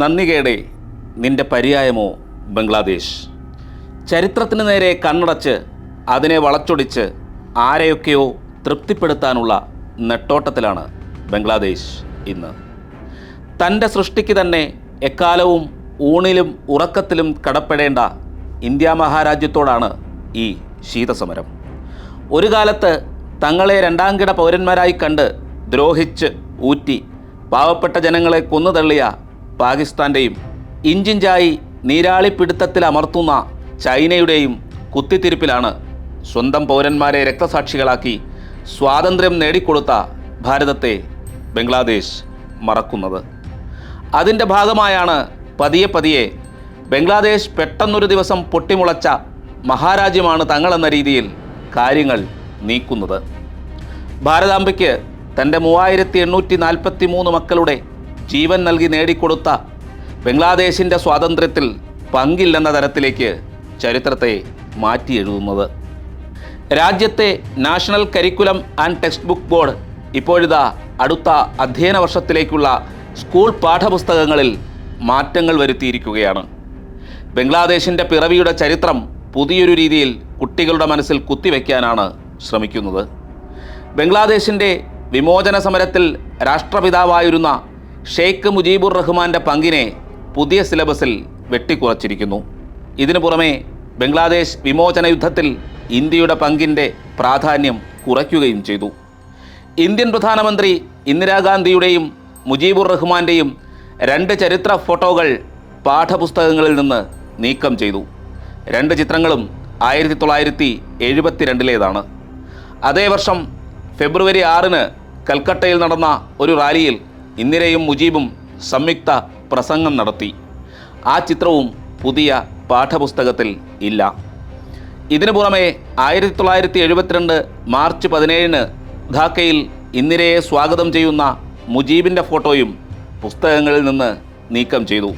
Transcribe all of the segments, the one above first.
നന്ദികേടെ നിന്റെ പര്യായമോ ബംഗ്ലാദേശ്? ചരിത്രത്തിന് നേരെ കണ്ണടച്ച് അതിനെ വളച്ചൊടിച്ച് ആരെയൊക്കെയോ തൃപ്തിപ്പെടുത്താനുള്ള നെട്ടോട്ടത്തിലാണ് ബംഗ്ലാദേശ് ഇന്ന്. തന്റെ സൃഷ്ടിക്ക് തന്നെ എക്കാലവും ഊണിലും ഉറക്കത്തിലും കടപ്പെടേണ്ട ഇന്ത്യ മഹാരാജ്യത്തോടാണ് ഈ ശീതസമരം. ഒരു കാലത്ത് തങ്ങളെ രണ്ടാംകിട പൗരന്മാരായി കണ്ട് ദ്രോഹിച്ച് ഊറ്റി പാവപ്പെട്ട ജനങ്ങളെ കൊന്നുതള്ളിയ പാകിസ്ഥാന്റെയും ഇഞ്ചിഞ്ചായി നീരാളിപ്പിടുത്തത്തിൽ അമർത്തുന്ന ചൈനയുടെയും കുത്തിത്തിരിപ്പിലാണ് സ്വന്തം പൗരന്മാരെ രക്തസാക്ഷികളാക്കി സ്വാതന്ത്ര്യം നേടിക്കൊടുത്ത ഭാരതത്തെ ബംഗ്ലാദേശ് മറക്കുന്നത്. അതിന്റെ ഭാഗമായാണ് പതിയെ പതിയെ ബംഗ്ലാദേശ് പെട്ടെന്നൊരു ദിവസം പൊട്ടിമുളച്ച മഹാരാജ്യമാണ് തങ്ങളെന്ന രീതിയിൽ കാര്യങ്ങൾ നീക്കുന്നത്. ഭാരതാംബയ്ക്ക് തന്റെ മൂവായിരത്തി എണ്ണൂറ്റി നാൽപ്പത്തി മൂന്ന് മക്കളുടെ ജീവൻ നൽകി നേടിക്കൊടുത്ത ബംഗ്ലാദേശിന്റെ സ്വാതന്ത്ര്യത്തിൽ പങ്കില്ലെന്ന തരത്തിലേക്ക് ചരിത്രത്തെ മാറ്റി എഴുതുന്നത് രാജ്യത്തെ national curriculum and textbook board ഇപ്പോഴിതാ അടുത്ത അധ്യയന വർഷത്തിലേക്കുള്ള സ്കൂൾ പാഠപുസ്തകങ്ങളിൽ മാറ്റങ്ങൾ വരുത്തിയിരിക്കുകയാണ്. ബംഗ്ലാദേശിന്റെ പിറവിയുടെ ചരിത്രം പുതിയൊരു രീതിയിൽ കുട്ടികളുടെ മനസ്സിൽ കുത്തിവെക്കാനാണ് ശ്രമിക്കുന്നത്. ബംഗ്ലാദേശിന്റെ വിമോചന സമരത്തിൽ രാഷ്ട്രപിതാവായിരുന്ന ഷെയ്ഖ് മുജീബുർ റഹ്മാന്റെ പങ്കിനെ പുതിയ സിലബസിൽ വെട്ടിക്കുറച്ചിരിക്കുന്നു. ഇതിനു പുറമെ ബംഗ്ലാദേശ് വിമോചന യുദ്ധത്തിൽ ഇന്ത്യയുടെ പങ്കിന്റെ പ്രാധാന്യം കുറയ്ക്കുകയും ചെയ്തു. ഇന്ത്യൻ പ്രധാനമന്ത്രി ഇന്ദിരാഗാന്ധിയുടെയും മുജീബുർ റഹ്മാന്റെയും രണ്ട് ചരിത്ര ഫോട്ടോകൾ പാഠപുസ്തകങ്ങളിൽ നിന്ന് നീക്കം ചെയ്തു. രണ്ട് ചിത്രങ്ങളും ആയിരത്തി തൊള്ളായിരത്തി എഴുപത്തിരണ്ടിലേതാണ് അതേ വർഷം ഫെബ്രുവരി ആറിന് കൽക്കട്ടയിൽ നടന്ന ഒരു റാലിയിൽ ഇന്ദിരയും മുജീബും സംയുക്ത പ്രസംഗം നടത്തി. ആ ചിത്രവും പുതിയ പാഠപുസ്തകത്തിൽ ഇല്ല. ഇതിനു പുറമെ ആയിരത്തി തൊള്ളായിരത്തി എഴുപത്തിരണ്ട് മാർച്ച് പതിനേഴിന് ധാക്കയിൽ ഇന്ദിരയെ സ്വാഗതം ചെയ്യുന്ന മുജീബിന്റെ ഫോട്ടോയും പുസ്തകങ്ങളിൽ നിന്ന് നീക്കം ചെയ്തു.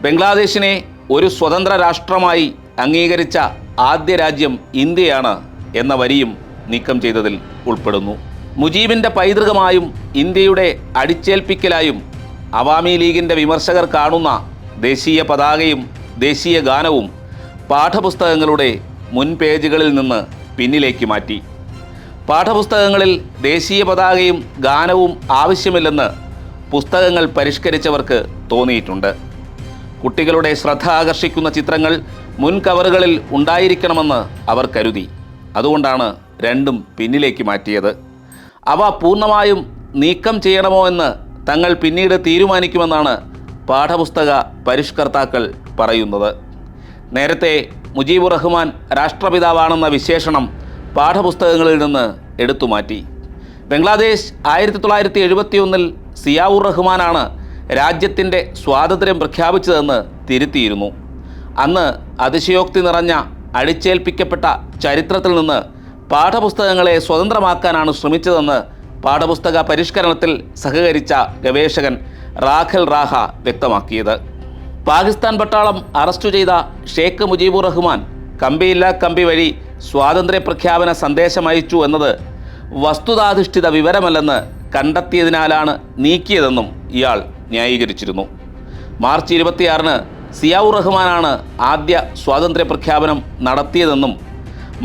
ബംഗ്ലാദേശിനെ ഒരു സ്വതന്ത്ര രാഷ്ട്രമായി അംഗീകരിച്ച ആദ്യ രാജ്യം ഇന്ത്യയാണ് എന്ന വരിയും നീക്കം ചെയ്തതിൽ ഉൾപ്പെടുന്നു. മുജീബിന്റെ പൈതൃകമായും ഇന്ത്യയുടെ അടിച്ചേൽപ്പിക്കലായും അവാമി ലീഗിന്റെ വിമർശകർ കാണുന്ന ദേശീയ പതാകയും ദേശീയ ഗാനവും പാഠപുസ്തകങ്ങളുടെ മുൻ പേജുകളിൽ നിന്ന് പിന്നിലേക്ക് മാറ്റി. പാഠപുസ്തകങ്ങളിൽ ദേശീയ പതാകയും ഗാനവും ആവശ്യമില്ലെന്ന് പുസ്തകങ്ങൾ പരിഷ്കരിച്ചവർക്ക് തോന്നിയിട്ടുണ്ട്. കുട്ടികളുടെ ശ്രദ്ധ ആകർഷിക്കുന്ന ചിത്രങ്ങൾ മുൻ കവറുകളിൽ ഉണ്ടായിരിക്കണമെന്ന് അവർ കരുതി. അതുകൊണ്ടാണ് രണ്ടും പിന്നിലേക്ക് മാറ്റിയത്. അവ പൂർണമായും നീക്കം ചെയ്യണമോ എന്ന് തങ്ങൾ പിന്നീട് തീരുമാനിക്കുമെന്നാണ് പാഠപുസ്തക പരിഷ്കർത്താക്കൾ പറയുന്നത്. നേരത്തെ മുജീബ് റഹ്മാൻ രാഷ്ട്രപിതാവാണെന്ന വിശേഷണം പാഠപുസ്തകങ്ങളിൽ നിന്ന് എടുത്തുമാറ്റി. ബംഗ്ലാദേശ് ആയിരത്തി തൊള്ളായിരത്തി എഴുപത്തിയൊന്നിൽ സിയാവുർ റഹ്മാനാണ് രാജ്യത്തിന്റെ സ്വാതന്ത്ര്യം പ്രഖ്യാപിച്ചതെന്ന് തിരുത്തിയിരുന്നു. അന്ന് അതിശയോക്തി നിറഞ്ഞ അടിച്ചേൽപ്പിക്കപ്പെട്ട ചരിത്രത്തിൽ നിന്ന് പാഠപുസ്തകങ്ങളെ സ്വതന്ത്രമാക്കാനാണ് ശ്രമിച്ചതെന്ന് പാഠപുസ്തക പരിഷ്കരണത്തിൽ സഹകരിച്ച ഗവേഷകൻ റാഖൽ റാഹ വ്യക്തമാക്കിയത്. പാകിസ്ഥാൻ പട്ടാളം അറസ്റ്റ് ചെയ്ത ഷേഖ് മുജീബുർ റഹ്മാൻ കമ്പിയില്ല കമ്പി വഴി സ്വാതന്ത്ര്യ പ്രഖ്യാപന സന്ദേശം അയച്ചു എന്നത് വസ്തുതാധിഷ്ഠിത വിവരമല്ലെന്ന് കണ്ടെത്തിയതിനാലാണ് നീക്കിയതെന്നും ഇയാൾ ന്യായീകരിച്ചിരുന്നു. മാർച്ച് ഇരുപത്തിയാറിന് സിയാവുർ റഹ്മാനാണ് ആദ്യ സ്വാതന്ത്ര്യ പ്രഖ്യാപനം നടത്തിയതെന്നും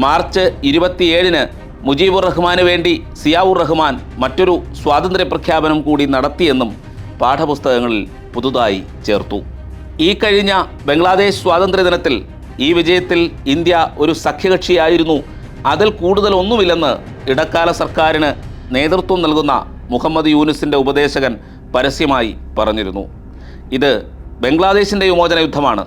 മാർച്ച് ഇരുപത്തിയേഴിന് മുജീബുർ റഹ്മാന് വേണ്ടി സിയാവുർ റഹ്മാൻ മറ്റൊരു സ്വാതന്ത്ര്യ പ്രഖ്യാപനം കൂടി നടത്തിയെന്നും പാഠപുസ്തകങ്ങളിൽ പുതുതായി ചേർത്തു. ഈ കഴിഞ്ഞ ബംഗ്ലാദേശ് സ്വാതന്ത്ര്യ ദിനത്തിൽ ഈ വിജയത്തിൽ ഇന്ത്യ ഒരു സഖ്യകക്ഷിയായിരുന്നു. അതിൽ കൂടുതൽ ഒന്നുമില്ലെന്ന് ഇടക്കാല സർക്കാരിന് നേതൃത്വം നൽകുന്ന മുഹമ്മദ് യൂനിസിന്റെ ഉപദേശകൻ പരസ്യമായി പറഞ്ഞിരുന്നു. ഇത് ബംഗ്ലാദേശിന്റെ വിമോചന യുദ്ധമാണ്.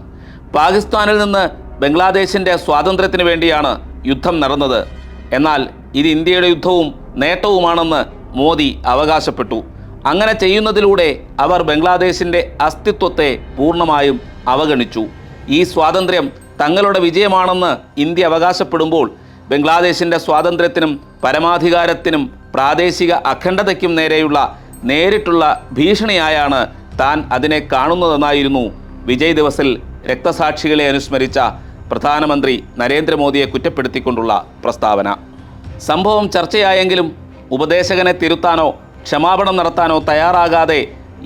പാകിസ്ഥാനിൽ നിന്ന് ബംഗ്ലാദേശിന്റെ സ്വാതന്ത്ര്യത്തിന് വേണ്ടിയാണ് യുദ്ധം നടന്നത്. എന്നാൽ ഇത് ഇന്ത്യയുടെ യുദ്ധവും നേട്ടവുമാണെന്ന് മോദി അവകാശപ്പെട്ടു. അങ്ങനെ ചെയ്യുന്നതിലൂടെ അവർ ബംഗ്ലാദേശിന്റെ അസ്തിത്വത്തെ പൂർണമായും അവഗണിച്ചു. ഈ സ്വാതന്ത്ര്യം തങ്ങളുടെ വിജയമാണെന്ന് ഇന്ത്യ അവകാശപ്പെടുമ്പോൾ ബംഗ്ലാദേശിന്റെ സ്വാതന്ത്ര്യത്തിനും പരമാധികാരത്തിനും പ്രാദേശിക അഖണ്ഡതയ്ക്കും നേരെയുള്ള നേരിട്ടുള്ള ഭീഷണിയായാണ് താൻ അതിനെ കാണുന്നതെന്നായിരുന്നു വിജയ് ദിവസിൽ രക്തസാക്ഷികളെ അനുസ്മരിച്ച പ്രധാനമന്ത്രി നരേന്ദ്രമോദിയെ കുറ്റപ്പെടുത്തിക്കൊണ്ടുള്ള പ്രസ്താവന. സംഭവം ചർച്ചയായെങ്കിലും ഉപദേശകനെ തിരുത്താനോ ക്ഷമാപണം നടത്താനോ തയ്യാറാകാതെ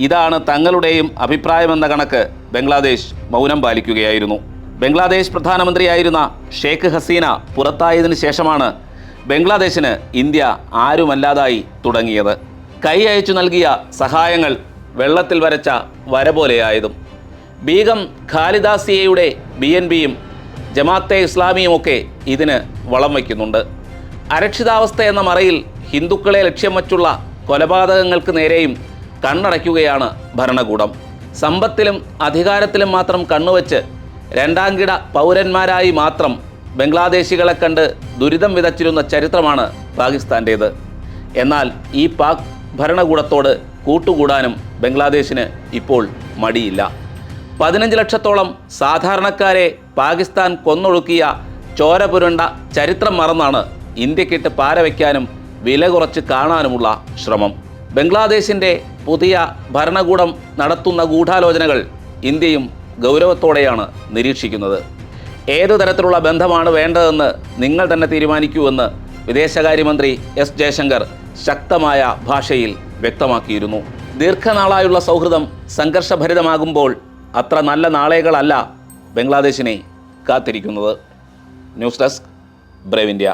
ഇതാണ് തങ്ങളുടെയും അഭിപ്രായമെന്ന കണക്ക് ബംഗ്ലാദേശ് മൗനം പാലിക്കുകയായിരുന്നു. ബംഗ്ലാദേശ് പ്രധാനമന്ത്രിയായിരുന്ന ഷേഖ് ഹസീന പുറത്തായതിനു ശേഷമാണ് ബംഗ്ലാദേശിന് ഇന്ത്യ ആരുമല്ലാതായി തുടങ്ങിയത്. കൈ അയച്ചു നൽകിയ സഹായങ്ങൾ വെള്ളത്തിൽ വരച്ച വര പോലെയായതും. ബീഗം ഖാലിദാസിയയുടെ ബി എൻ ബിയും ജമാഅത്തെ ഇസ്ലാമിയുമൊക്കെ ഇതിന് വളം വയ്ക്കുന്നുണ്ട്. അരക്ഷിതാവസ്ഥ എന്ന മറയിൽ ഹിന്ദുക്കളെ ലക്ഷ്യം വച്ചുള്ള കൊലപാതകങ്ങൾക്ക് നേരെയും കണ്ണടയ്ക്കുകയാണ് ഭരണകൂടം. സമ്പത്തിലും അധികാരത്തിലും മാത്രം കണ്ണുവച്ച് രണ്ടാംകിട പൗരന്മാരായി മാത്രം ബംഗ്ലാദേശികളെ കണ്ട് ദുരിതം വിതച്ചിരുന്ന ചരിത്രമാണ് പാകിസ്ഥാന്റേത് എന്നാൽ ഈ പാക് ഭരണകൂടത്തോട് കൂട്ടുകൂടാനും ബംഗ്ലാദേശിന് ഇപ്പോൾ മടിയില്ല. പതിനഞ്ച് ലക്ഷത്തോളം സാധാരണക്കാരെ പാകിസ്ഥാൻ കൊന്നൊഴുക്കിയ ചോരപുരണ്ട ചരിത്രം മറന്നാണ് ഇന്ത്യക്കിട്ട് പാരവയ്ക്കാനും വില കുറച്ച് കാണാനുമുള്ള ശ്രമം. ബംഗ്ലാദേശിന്റെ പുതിയ ഭരണകൂടം നടത്തുന്ന ഗൂഢാലോചനകൾ ഇന്ത്യയും ഗൗരവത്തോടെയാണ് നിരീക്ഷിക്കുന്നത്. ഏതു തരത്തിലുള്ള ബന്ധമാണ് വേണ്ടതെന്ന് നിങ്ങൾ തന്നെ തീരുമാനിക്കൂവെന്ന് വിദേശകാര്യമന്ത്രി എസ് ജയശങ്കർ ശക്തമായ ഭാഷയിൽ വ്യക്തമാക്കിയിരുന്നു. ദീർഘനാളായുള്ള സൗഹൃദം സംഘർഷഭരിതമാകുമ്പോൾ അത്ര നല്ല നാളേകളല്ല ബംഗ്ലാദേശിനെ കാത്തിരിക്കുന്നത്. News desk Brave India.